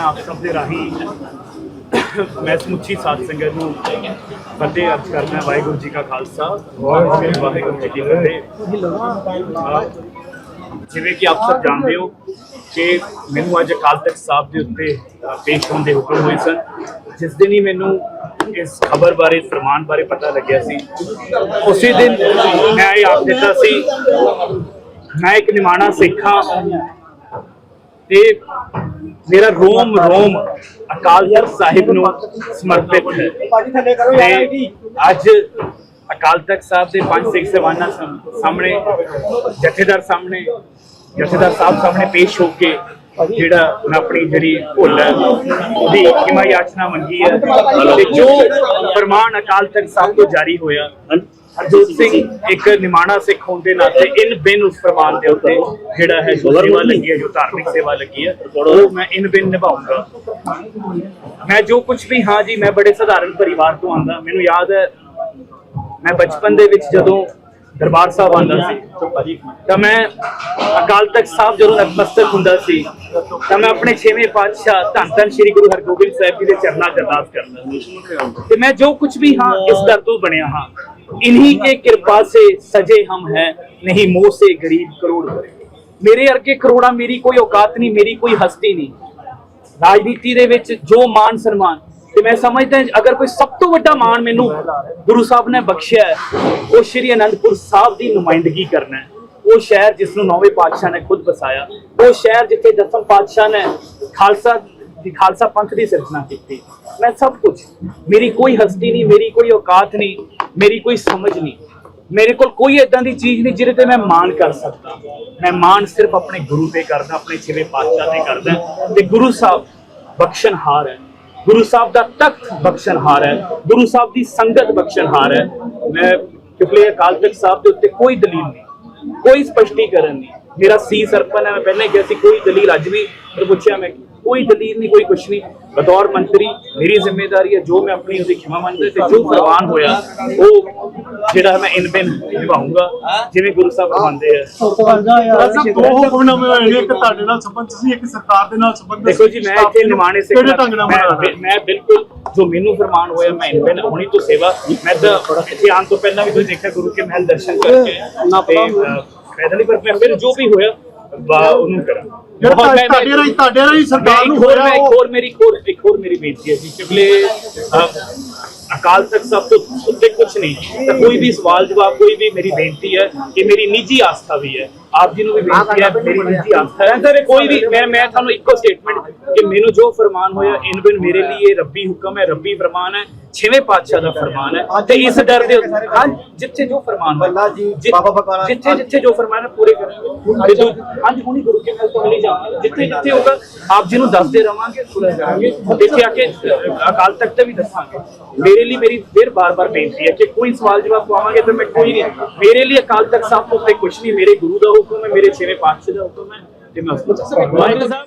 ਪਹਿਲਾਂ ਆਪ ਸਭ ਦੇ ਰਾਹੀਂ ਮੈਂ ਸਮੁੱਚੀ ਸਾਧ ਸੰਗਤ ਨੂੰ ਫਤਿਹ ਅਰਜ਼ ਕਰਨਾ ਵਾਹਿਗੁਰੂ ਜੀ ਕਾ ਖਾਲਸਾ ਵਾਹਿਗੁਰੂ ਜੀ ਕੀ ਫਤਿਹ। ਜਿਵੇਂ ਕਿ ਆਪ ਸਭ ਜਾਣਦੇ ਹੋ ਕਿ ਮੈਨੂੰ ਅੱਜ ਅਕਾਲ ਤਖਤ ਸਾਹਿਬ ਦੇ ਉੱਤੇ ਪੇਸ਼ ਹੋਣ ਦੇ ਹੁਕਮ ਹੋਏ ਸਨ। ਜਿਸ ਦਿਨ ਹੀ ਮੈਨੂੰ ਇਸ ਖਬਰ ਬਾਰੇ ਫਰਮਾਨ ਬਾਰੇ ਪਤਾ ਲੱਗਿਆ ਸੀ ਉਸੇ ਦਿਨ ਮੈਂ ਇਹ ਆਪ ਦਿੱਤਾ ਸੀ। ਮੈਂ ਇੱਕ ਨਿਮਾਣਾ ਸਿੱਖ ਤੇ ਮੇਰਾ ਰੋਮ ਰੋਮ ਅਕਾਲ ਤਖਤ ਸਾਹਿਬ ਨੂੰ ਸਮਰਪਿਤ ਹੈ। ਤੇ ਅੱਜ ਅਕਾਲ ਤਖਤ ਸਾਹਿਬ ਦੇ ਪੰਜ ਸਿੱਖ ਸਵਾਨਾ ਸਾਹਮਣੇ ਜਥੇਦਾਰ ਸਾਹਮਣੇ ਜਥੇਦਾਰ ਸਾਹਿਬ ਸਾਹਮਣੇ ਪੇਸ਼ ਹੋ ਕੇ ਜਿਹੜਾ ਮੈਂ ਆਪਣੀ ਜਿਹੜੀ ਭੁੱਲ ਹੈ ਉਹਦੀ ਕਿਮਾ ਯਾਚਨਾ ਮੰਗੀ ਹੈ ਤੇ ਜੋ ਫਰਮਾਨ ਅਕਾਲ ਤਖਤ ਸਾਹਿਬ ਤੋਂ ਜਾਰੀ ਹੋਇਆ ਹਰਜੋਤ ਸਿੰਘ ਇੱਕ ਨਿਮਾਣਾ ਸਿੱਖ ਹੋਣ ਦੇ ਨਾਤੇ ਇਨ ਬਿਨ ਉਸ ਫਰਮਾਨ ਦੇ ਉੱਤੇ ਜਿਹੜਾ ਹੈ ਜੋ ਸੇਵਾ ਲੱਗੀ ਹੈ ਜੋ ਧਾਰਮਿਕ ਸੇਵਾ ਲੱਗੀ ਹੈ ਉਹ ਮੈਂ ਇਨ ਬਿਨ ਨਿਭਾਉਂਗਾ ਮੈਂ ਜੋ ਕੁਝ ਵੀ ਹਾਂ ਜੀ ਮੈਂ ਬੜੇ ਸਧਾਰਨ ਪਰਿਵਾਰ ਤੋਂ ਆਂਦਾ ਮੈਨੂੰ ਯਾਦ ਹੈ ਮੈਂ ਬਚਪਨ ਦੇ ਵਿੱਚ ਜਦੋਂ ਦਰਬਾਰ ਸਾਹਿਬ ਆਂਦਾ ਸੀ ਤਾਂ ਮੈਂ ਅਕਾਲ ਤਖਤ ਸਾਹਿਬ ਜਦੋਂ ਨਤਮਸਤਕ ਹੁੰਦਾ ਸੀ ਤਾਂ ਮੈਂ ਆਪਣੇ ਛੇਵੇਂ ਪਾਤਸ਼ਾਹ ਧੰਨ ਧੰਨ ਸ੍ਰੀ ਗੁਰੂ ਹਰਗੋਬਿੰਦ ਸਾਹਿਬ ਜੀ ਦੇ ਚਰਨਾਂ 'ਚ ਅਰਦਾਸ ਕਰਦਾ ਸੀ। ਤੇ ਮੈਂ ਜੋ ਕੁਝ ਵੀ ਹਾਂ ਇਸ ਦਰ ਤੋਂ ਬਣਿਆ ਹਾਂ। इन्हीं के कृपा से सजे हम हैं नहीं मोह से गरीब करोड़ भरे ਮੇਰੇ ਅਰਗੇ ਕਰੋੜਾਂ ਮੇਰੀ ਕੋਈ ਔਕਾਤ ਨਹੀਂ ਮੇਰੀ ਕੋਈ ਹਸਤੀ ਨਹੀਂ ਰਾਜਨੀਤੀ ਦੇ ਵਿੱਚ ਜੋ ਮਾਨ ਸਨਮਾਨ ਤੇ ਮੈਂ ਸਮਝਦਾ ਅਗਰ ਕੋਈ ਸਭ ਤੋਂ ਵੱਡਾ ਮਾਣ ਮੈਨੂੰ ਗੁਰੂ ਸਾਹਿਬ ਨੇ ਬਖਸ਼ਿਆ ਹੈ ਉਹ ਸ਼੍ਰੀ ਅਨੰਦਪੁਰ ਸਾਹਿਬ ਦੀ ਨੁਮਾਇੰਦਗੀ ਕਰਨਾ ਹੈ ਉਹ ਸ਼ਹਿਰ ਜਿਸ ਨੂੰ ਨੌਵੇਂ ਪਾਤਸ਼ਾਹ ਨੇ ਖੁਦ ਵਸਾਇਆ ਉਹ ਸ਼ਹਿਰ ਜਿੱਥੇ ਦਸਮ ਪਾਤਸ਼ਾਹ ਨੇ ਖਾਲਸਾ ਦੀ ਖਾਲਸਾ ਪੰਥ ਦੀ ਸਿਰਜਣਾ ਕੀਤੀ ਮੈਂ ਸਭ ਕੁਝ ਮੇਰੀ ਕੋਈ ਹਸਤੀ ਨਹੀਂ ਮੇਰੀ ਕੋਈ ਔਕਾਤ ਨਹੀਂ ਮੇਰੀ ਕੋਈ ਸਮਝ ਨਹੀਂ। ਮੇਰੇ ਕੋਲ ਕੋਈ ਏਦਾਂ ਦੀ ਚੀਜ਼ ਨਹੀਂ ਜਿਹਦੇ ਤੇ ਮੈਂ ਮਾਣ ਕਰ ਸਕਦਾ। ਮੈਂ ਮਾਣ ਸਿਰਫ ਆਪਣੇ ਗੁਰੂ ਤੇ ਕਰਦਾ, ਆਪਣੇ ਛੇਵੇਂ ਪਾਤਸ਼ਾਹ ਤੇ ਕਰਦਾ। ਤੇ ਗੁਰੂ ਸਾਹਿਬ ਬਖਸ਼ਣਹਾਰ ਹੈ। ਗੁਰੂ ਸਾਹਿਬ ਦਾ ਤਖਤ ਬਖਸ਼ਣਹਾਰ ਹੈ। ਗੁਰੂ ਸਾਹਿਬ ਦੀ ਸੰਗਤ ਬਖਸ਼ਣਹਾਰ ਹੈ। ਮੈਂ ਕਿਉਂਕਿ ਅਕਾਲ ਤਖਤ ਸਾਹਿਬ ਦੇ ਉੱਤੇ ਕੋਈ ਦਲੀਲ ਨਹੀਂ, ਕੋਈ ਸਪਸ਼ਟੀਕਰਨ ਨਹੀਂ। ਮੇਰਾ ਸੀ ਸਰਪਨ ਹੈ, ਮੈਂ ਪਹਿਲਾਂ ਹੀ ਕਿਹਾ ਸੀ, ਕੋਈ ਦਲੀਲ ਅੱਜ ਵੀ। ਪਰ ਪੁੱਛਿਆ, ਮੈਂ ਕੋਈ ਦਲੀਲ ਨਹੀਂ, ਕੋਈ ਕੁਛ ਨਹੀਂ। ਬਤੌਰ ਮੰਤਰੀ ਮੇਰੀ ਜ਼ਿੰਮੇਵਾਰੀ ਹੈ ਜੋ ਮੈਂ ਆਪਣੀ ਉਹਦੀ ਖਿਮਾ ਮੰਨਦਾ ਤੇ ਜੋ ਫਰਮਾਨ ਹੋਇਆ ਉਹ ਜਿਹੜਾ ਮੈਂ ਇਨ ਬਿਨ ਨਿਭਾਉਂਗਾ ਜਿਵੇਂ ਗੁਰੂ ਸਾਹਿਬ ਫਰਮਾਉਂਦੇ ਆ ਸਾਹਿਬ ਦੋ ਹੁਕਮਨਾਮੇ ਹੋਏ ਨੇ ਇੱਕ ਤੁਹਾਡੇ ਨਾਲ ਸੰਬੰਧ ਸੀ ਇੱਕ ਸਰਕਾਰ ਦੇ ਨਾਲ ਸੰਬੰਧ ਦੇਖੋ ਜੀ ਮੈਂ ਇੱਥੇ ਨਿਮਾਣੇ ਸਿੱਖ ਕਿਹੜੇ ਢੰਗ ਨਾਲ ਮੈਂ- ਬਿਲਕੁਲ ਜੋ ਮੈਨੂੰ ਫਰਮਾਨ ਹੋਇਆ ਮੈਂ ਇਨ ਬਿਨ ਹੁਣੀ ਤੋਂ ਸੇਵਾ ਮੈਂ ਤਾਂ ਇੱਥੇ ਆਉਣ ਤੋਂ ਪਹਿਲਾਂ ਵੀ ਤੁਸੀਂ ਦੇਖਿਆ ਗੁਰੂ ਕੇ ਮਹਿਲ ਦਰਸ਼ਨ ਕਰਕੇ। ਪੈਦਲ ਹੀ ਪਰ ਮੈਂ ਫਿਰ ਜੋ ਵੀ ਹੋਇਆ ਵਾ ਉਹਨੂੰ ਕਰਾਂ। ਜਿਹੜਾ ਬਹੁਤ- ਮੈਂ- ਤੁਹਾਡੇ ਰਾਹੀਂ ਤੁਹਾਡੇ ਰਾਹੀਂ ਸਰਕਾਰ ਇੱਕ ਨੂੰ ਇੱਕ ਉਹ ਹੋਰ ਮੇਰੀ ਇੱਕ ਹੋਰ ਇੱਕ ਹੋਰ ਮੇਰੀ ਬੇਨਤੀ ਹੈ ਜੀ। ਕਿਉਂਕਿ ਅਕਾਲ ਤਖਤ ਸਾਹਿਬ ਤੋਂ ਉੱਤੇ ਕੁਝ ਨਹੀਂ। ਤਾਂ ਕੋਈ ਵੀ ਸਵਾਲ ਜਵਾਬ ਕੋਈ ਵੀ ਮੇਰੀ ਬੇਨਤੀ ਹੈ ਕਿ ਮੇਰੀ ਨਿੱਜੀ ਆਸਥਾ ਵੀ ਹੈ। ਆਪ ਜੀ ਨੂੰ ਵੀ ਬੇਨਤੀ ਹੈ ਮੇਰੀ ਨਿੱਜੀ ਆਸਥਾ ਹੈ। ਸਰ ਕੋਈ ਵੀ ਮੈਂ ਮੈਂ ਤੁਹਾਨੂੰ ਇੱਕੋ ਸਟੇਟਮੈਂਟ ਕਿ ਮੈਨੂੰ ਜੋ ਫਰਮਾਨ ਹੋਇਆ ਇਨ ਬਿਨ ਮੇਰੇ ਲਈ ਇਹ ਰੱਬੀ ਹੁਕਮ ਹੈ ਰੱਬੀ ਫਰਮਾਨ ਹੈ ਛੇਵੇਂ ਪਾਤਸ਼ਾਹ ਦਾ ਫਰਮਾਨ ਹੈ। ਤੇ ਇਸ ਡਰ ਦੇ ਹਾਂ ਜਿੱਥੇ ਜੋ ਫਰਮਾਨ ਬਕਾਲਾ- ਜਿੱਥੇ ਜਿੱਥੇ ਜੋ ਫਰਮਾਨ ਹੈ ਪੂਰੇ ਕਰਾਂਗੇ ਤੇ ਜੋ ਹਾਂਜੀ ਹੁਣੀ ਗੁਰੂ ਕੇ ਮਹਿਲ ਤੋਂ ਮਿਲੀ ਜਾਵਾਂਗੇ ਜਿੱਥੇ ਜਿੱਥੇ ਹੋਗਾ ਆਪ ਜੀ ਨੂੰ ਦੱਸਦੇ ਰਵਾਂਗੇ ਸੁਣਿਆ ਕਰਾਂਗੇ ਇੱਥੇ ਆ ਕੇ ਅਕਾਲ ਤਖਤ ਤੇ ਵੀ ਦੱਸਾਂਗੇ। ਮੇਰੇ ਲਈ ਮੇਰੀ ਫਿਰ ਬਾਰ-ਬਾਰ ਬੇਨਤੀ ਹੈ ਕਿ ਕੋਈ ਸਵਾਲ ਜਵਾਬ ਪਾਵਾਂਗੇ ਤਾਂ ਮੈਂ ਕੋਈ ਨਹੀਂ ਮੇਰੇ ਲਈ ਅਕਾਲ ਤਖਤ ਸਾਹਿਬ ਤੋਂ ਉੱਤੇ ਕੁਝ ਨਹੀਂ, ਮੇਰੇ ਗੁਰੂ ਦਾ ਹੁਕਮ ਹੈ, ਮੇਰੇ ਛੇਵੇਂ ਪਾਤਸ਼ਾਹ ਦਾ ਹੁਕਮ ਹੈ ਤੇ ਮੈਂ ਉਸ ਨੂੰ ਵਾਹਿਗੁਰੂ ਸਾਹਿਬ।